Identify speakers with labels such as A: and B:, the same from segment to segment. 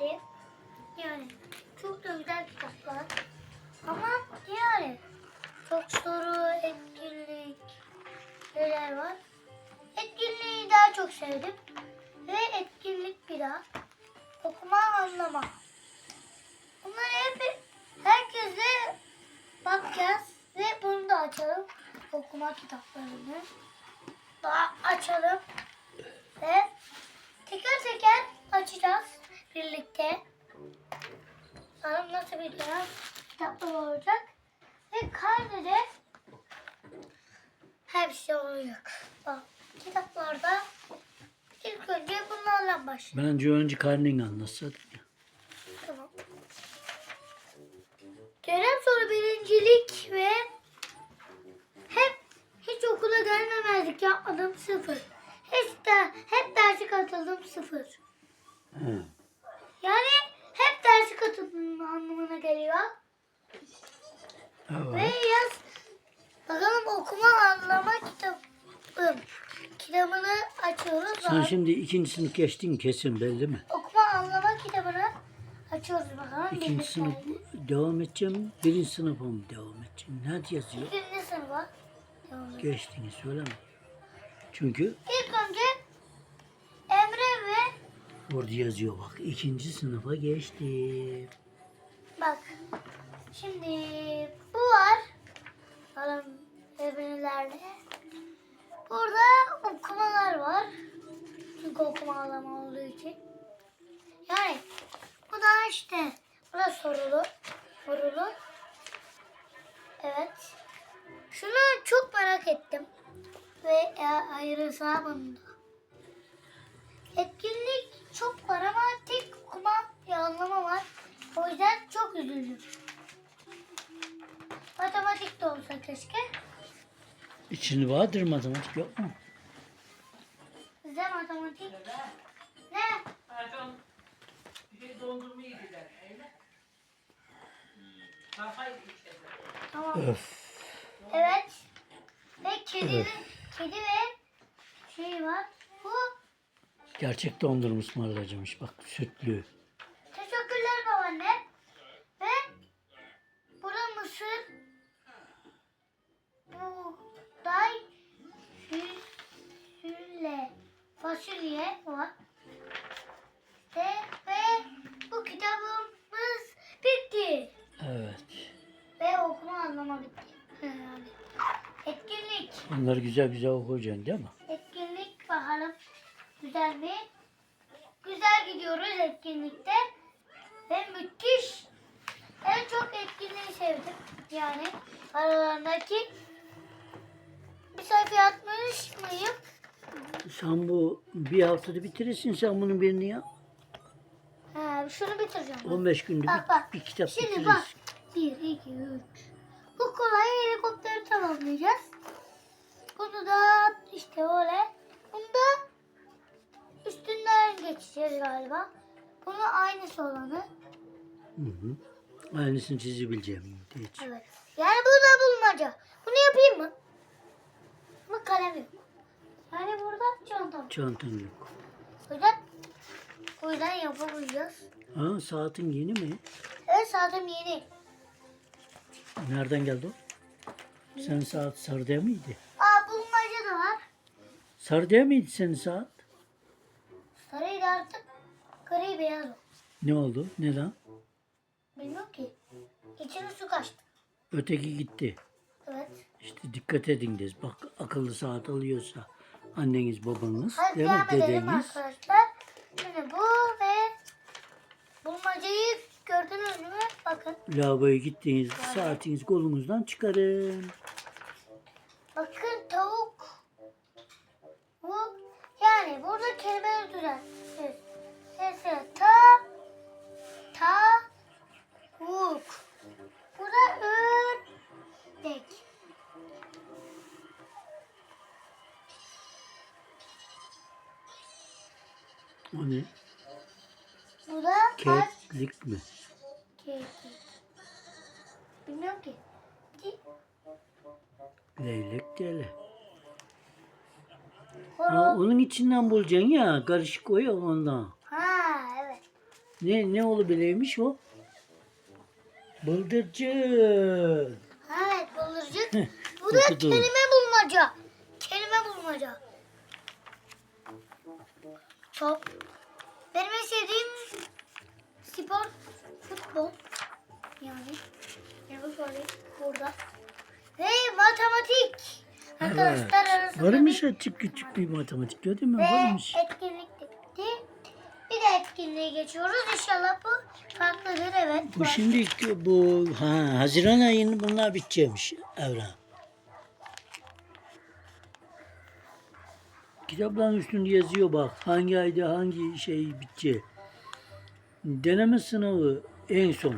A: Yani çok da güzel kitaplar. Ama yani çok soru, etkinlik neler var. Etkinliği daha çok sevdim. Ve etkinlik bir daha. Okuma anlama. Bunları hep herkese bakacağız. Ve bunu da açalım. Okuma kitaplarını. Daha açalım. Ve teker teker açacağız birlikte. Bakalım nasıl bir dönem kitaplar olacak. Ve karnede hepsi olacak. Bak kitaplarda ilk önce bunlarla başlayalım.
B: Bence önce karneni anlatsaydın ya.
A: Tamam. Dönem soru birincilik ve hep hiç okula gelmemezlik yapmadım sıfır. Hiç de hep dersi katıldım sıfır.
B: He.
A: Yani hep dersi katıldım anlamına geliyor. Ve
B: Evet.
A: yaz bakalım okuma anlama kitabım. Kitabını açıyoruz.
B: Sen şimdi ikinci sınıf geçtin kesin belli mi?
A: Okuma anlama kitabını açıyoruz bakalım.
B: İkinci sınıf devam edeceğim. Birinci sınıfa mı devam edeceğim? Nerede yazıyor?
A: Birinci sınıfa. Devam edelim.
B: Geçtiğini söyleme. Çünkü
A: İlk önce Emre ve
B: orada yazıyor bak. ikinci sınıfa geçtim.
A: bak şimdi bu var. Bakalım Emre'lerle. Burada okumalar var. Çünkü okuma alama olduğu için. Yani bu da işte burası sorulu. Sorulu. Evet. Şunu çok merak ettim. Ve e, ayrısa bunda. Etkinlik çok var ama tek okuma bir anlamı var. O yüzden çok üzüldüm. Matematik de olsa keşke.
B: İçinde vardır matematik yok mu?
A: Bize matematik. Ne?
C: Ercan şey dondurma yediler öyle. Kafayı içerler.
A: Tamam.
B: Öf.
A: Evet. Ve kedi, kedi ve şey var. Bu
B: Gerçek dondurma ısmarlayacakmış bak sütlü.
A: teşekkürler babaanne. Ve burada mısır, fasulye var. Ve, ve bu kitabımız bitti.
B: Evet.
A: Ve okuma anlama bitti. Etkinlik.
B: Onları güzel güzel okuyacaksın değil mi?
A: Etkinlik bakalım güzel mi? Güzel gidiyoruz etkinlikte. Ve müthiş. En çok etkinliği sevdim. Yani aralarındaki bir sayfa atmış mıyım?
B: Sen bu bir haftada bitirirsin sen bunun birini ya.
A: Ha, şunu bitireceğim. ben.
B: 15 günde
A: Bak bak.
B: bir, bir kitap
A: Şimdi
B: bitirirsin.
A: bak. 1, 2, 3. Bu kolay helikopteri tamamlayacağız. Bunu da işte öyle. Bunu da üstünden geçeceğiz galiba. Bunu aynısı olanı.
B: Hı hı. Aynısını çizebileceğim. Hiç.
A: Evet. Yani bu da bulmaca. Bunu yapayım mı? Ama kalem yok. Yani burada çantam.
B: Çantan yok.
A: O yüzden yapamayacağız.
B: Ha saatin yeni mi?
A: Evet saatim yeni.
B: Nereden geldi o? Senin saat Sarı'da mıydı?
A: Aa bulmaca da var.
B: Sarı'da mıydı senin saat?
A: Sarıydı artık. Gri beyaz o.
B: Ne oldu? Neden?
A: Bilmiyorum ki. İçine su kaçtı.
B: Öteki gitti.
A: Evet.
B: İşte dikkat edin. Bak akıllı saat alıyorsa anneniz babanız
A: Hadi
B: değil mi?
A: devam edelim
B: Dedeniz.
A: arkadaşlar. Şimdi bu ve bulmacayı gördünüz mü? Bakın.
B: Lavaboya gittiğiniz saatiniz kolunuzdan çıkarın.
A: Bakın tavuk. Bu yani burada kelimeler düzenliyoruz.
B: Mi?
A: kekik. Bilmiyorum ki.
B: Leylek deli. Ha, onun içinden bulacaksın ya. Karışık o ya ondan.
A: Ha evet.
B: Ne ne olabileymiş o? Bıldırcın.
A: Evet bıldırcık.
B: Heh,
A: Bu da
B: okudum.
A: kelime bulmaca. Kelime bulmaca. Top. Benim en sevdiğim futbol. Yani. Yani bu şöyle burada. Ve matematik. Arkadaşlar arasında
B: Varmış
A: bir-
B: açık küçük bir matematik gördün mü?
A: Ve
B: Varmış.
A: etkinlik bitti. Bir de etkinliğe geçiyoruz. İnşallah bu farklıdır. Evet.
B: Bu
A: var.
B: şimdi bu ha Haziran ayının bunlar bitecekmiş Evra. Kitapların üstünde yazıyor bak hangi ayda hangi şey bitecek. Deneme sınavı en son.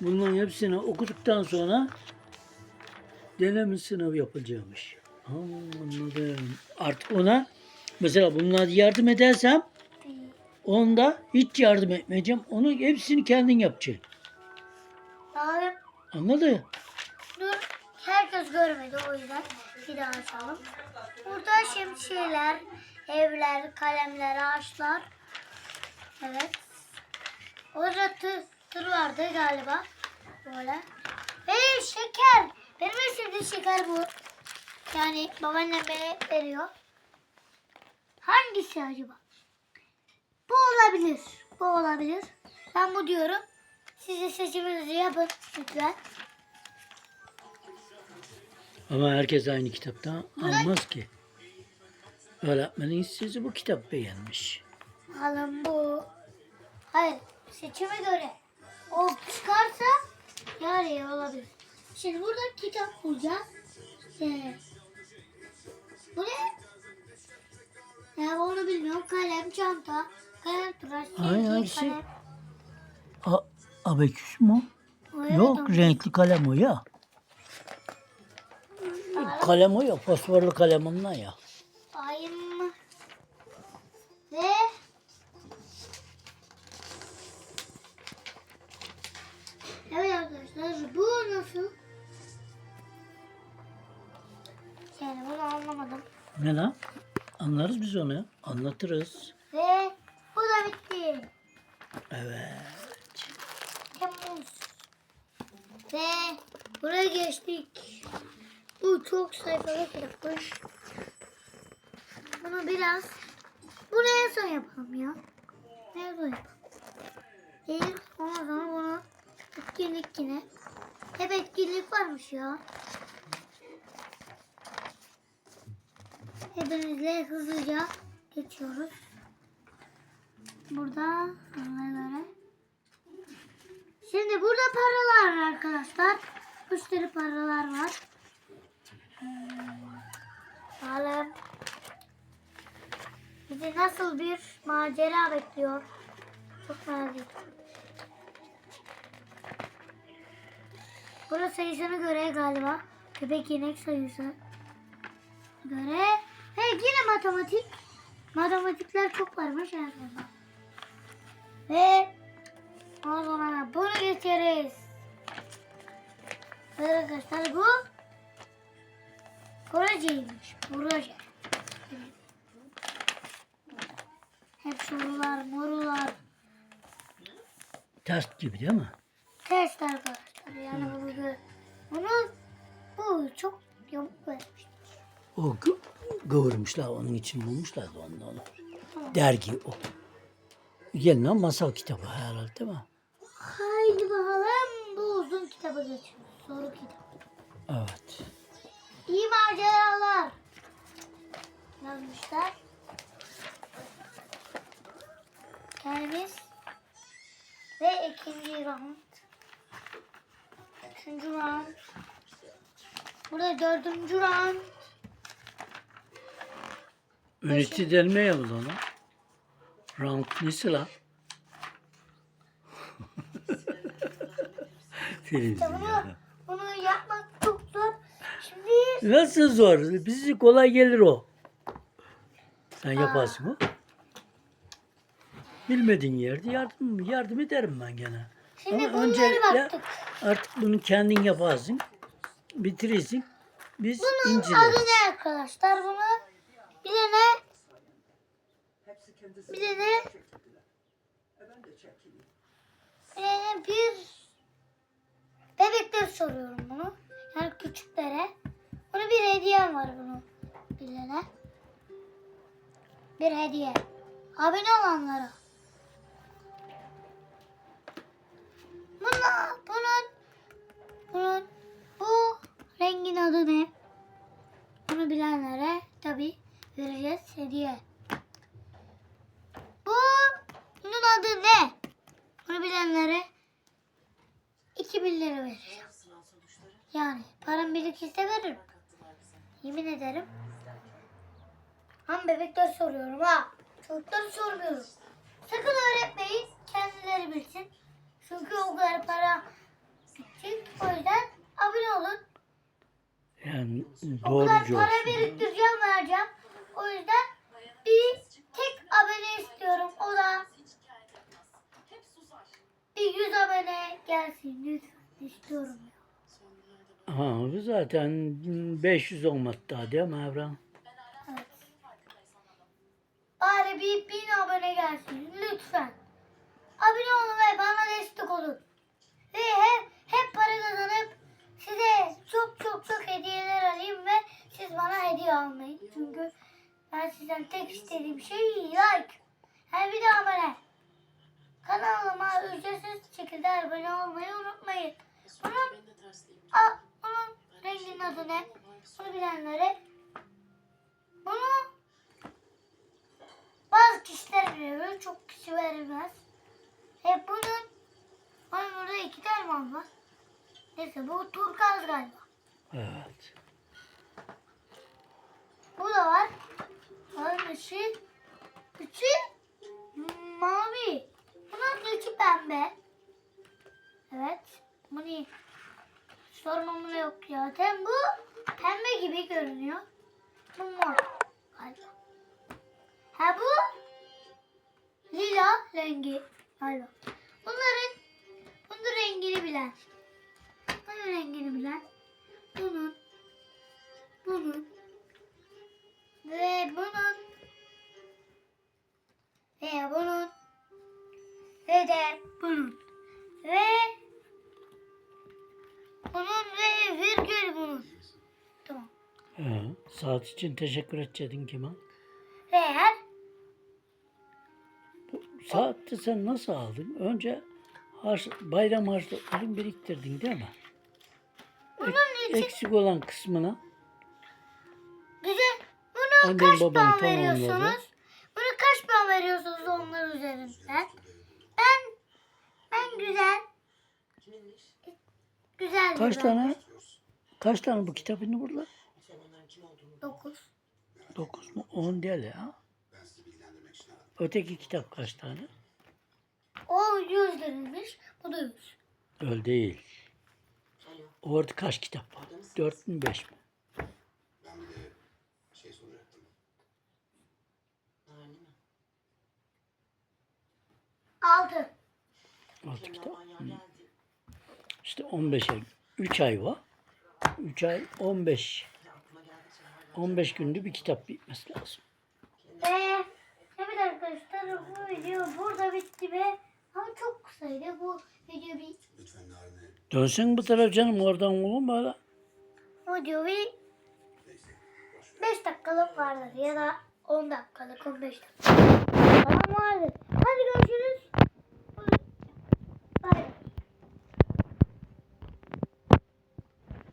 B: Bunların hepsini okuduktan sonra deneme sınavı yapılacakmış. Ha, Anladım. Artık ona mesela bunlar yardım edersem onda hiç yardım etmeyeceğim. Onun hepsini kendin yapacaksın.
A: Abi
B: Anladın?
A: dur. Herkes görmedi o yüzden bir daha açalım. Burada şemsiyeler, evler, kalemler, ağaçlar. Evet. Orada tır, tır vardı galiba. Böyle. Ve şeker. Benim en sevdiğim şeker bu. Yani babaannem bana veriyor. Hangisi acaba? Bu olabilir. Bu olabilir. Ben bu diyorum. Siz de seçiminizi yapın lütfen.
B: Ama herkes aynı kitaptan almaz ki. Öğretmenin sizi bu kitap beğenmiş.
A: Bakalım bu. Hayır. Seçime göre. O çıkarsa yani olabilir. Şimdi burada kitap bulacağız. Ee, bu ne? Ya onu bilmiyorum. Kalem, çanta, kalem tıraş,
B: Ay,
A: silgi,
B: hangisi?
A: kalem.
B: A abeküs?
A: O evet
B: Yok
A: ama.
B: renkli kalem o ya. Kalem o ya fosforlu kalem ondan ya.
A: Ayım. Ve Evet arkadaşlar bu nasıl? Yani bunu anlamadım.
B: Ne lan? Anlarız biz onu. Anlatırız.
A: Ve bu da bitti.
B: Evet.
A: Temmuz. Ve buraya geçtik. Bu çok sayfalı kitapmış. Bunu biraz en son yapalım ya. Son yapalım. İyi ondan sonra bunu etkinlik yine. Hep etkinlik varmış ya. Hepinizle hızlıca geçiyoruz. Burada ona göre. Şimdi burada paralar var arkadaşlar. Sürü paralar var. Hmm, Bakalım. Bizi nasıl bir macera bekliyor. Çok merak ediyorum. Burada sayısına göre galiba. Köpek inek sayısı. Göre. Ve yine matematik. Matematikler çok varmış en sonunda. Ve o zaman bunu geçeriz. Ve arkadaşlar bu projeymiş. Proje. Hep sorular, morular,
B: Test gibi değil mi?
A: test arkadaşlar. Gö- bunu bu çok yamuk vermiş.
B: O kıvırmışlar onun için bulmuşlar da onu. onu. Dergi o. Gelin lan masal kitabı herhalde değil mi?
A: Haydi bakalım bu uzun kitaba geçiyoruz. Soru kitabı.
B: Evet.
A: İyi maceralar yazmışlar. Kendimiz ve ikinci round. Üçüncü round. Burada dördüncü round.
B: Ünite delme yapıldı ona. Round nesi? Senin
A: İşte bunu, bunu yapmak çok zor. Şimdi
B: Nasıl zor? Bizi kolay gelir o. Sen yaparsın o. Bilmediğin yerde yardım yardım ederim ben gene.
A: Şimdi
B: Ama
A: bunları
B: önce
A: baktık.
B: artık bunu kendin yaparsın. Bitirirsin. Biz
A: Bunun adı
B: inceleriz.
A: ne arkadaşlar? Bunu bir de ne? Bir de ne? Ee, bir bebekler soruyorum bunu. Yani küçüklere. Bunu bir hediyem var bunu bilene. Bir hediye. Abone olanlara. Bunun, bu rengin adı ne? Bunu bilenlere tabi vereceğiz hediye. Bu, bunun adı ne? Bunu bilenlere 2000 lira vereceğim. Yani param birikirse veririm. Yemin ederim. Ham bebekler soruyorum ha. Çocukları sormuyorum. Sakın öğretmeyin. Kendileri bilsin. Çünkü o kadar para bitecek. O yüzden abone olun.
B: Yani
A: O
B: doğrucu
A: kadar para
B: olsun.
A: biriktireceğim vereceğim. O yüzden bir tek abone istiyorum. O da bir 100 abone gelsin lütfen istiyorum.
B: Ha, bu zaten 500 olmadı daha değil mi Evren?
A: Evet. Bari bir bin abone gelsin lütfen. Abone olun ve bana destek olun. Ve hep, size çok çok çok hediyeler alayım ve siz bana hediye almayın. Çünkü ben sizden tek istediğim şey like. Hem bir de abone. Kanalıma ücretsiz şekilde abone olmayı unutmayın. Bunun, a, bunun renginin adı ne? Bunu bilenlere bunu bazı kişiler veriyor. Çok kişi vermez. E bunun Ay burada iki tane var. Neyse bu turkaz galiba.
B: Evet.
A: Bunun ve bunun ve virgül bunun. Tamam.
B: He, saat için teşekkür edecektin Kemal.
A: Ve eğer
B: Bu saati sen nasıl aldın? Önce harç, bayram harçlıklarını biriktirdin değil mi?
A: bunun için
B: Eksik olan kısmını
A: güzel bunu
B: Annem,
A: kaç
B: babam
A: puan
B: tamamladı.
A: veriyorsunuz? Bunu kaç puan veriyorsunuz onlar üzerinden? Ben güzel güzel
B: kaç
A: güzel.
B: tane kaç tane bu kitabın burada?
A: 9.
B: 9 mu? 10 değil ya. Öteki kitap kaç tane?
A: O 100 liraymış. Bu da 100.
B: Öyle değil. Orada kaç kitap var? 4 mü 5 mi?
D: Ben bir de soracaktım.
A: 6.
B: 6 kitap. Hı. İşte 15 ay. 3 ay var. 3 ay 15. 15 günde bir kitap bitmesi lazım.
A: Ve evet arkadaşlar bu video burada bitti ve ama çok kısaydı. Bu video bir
B: Dönsün bu taraf canım oradan olur mu öyle?
A: video bir
D: neyse. boş ver.
A: 5 dakikalık vardır ya da 10 dakikalık 15 dakikalık falan vardır.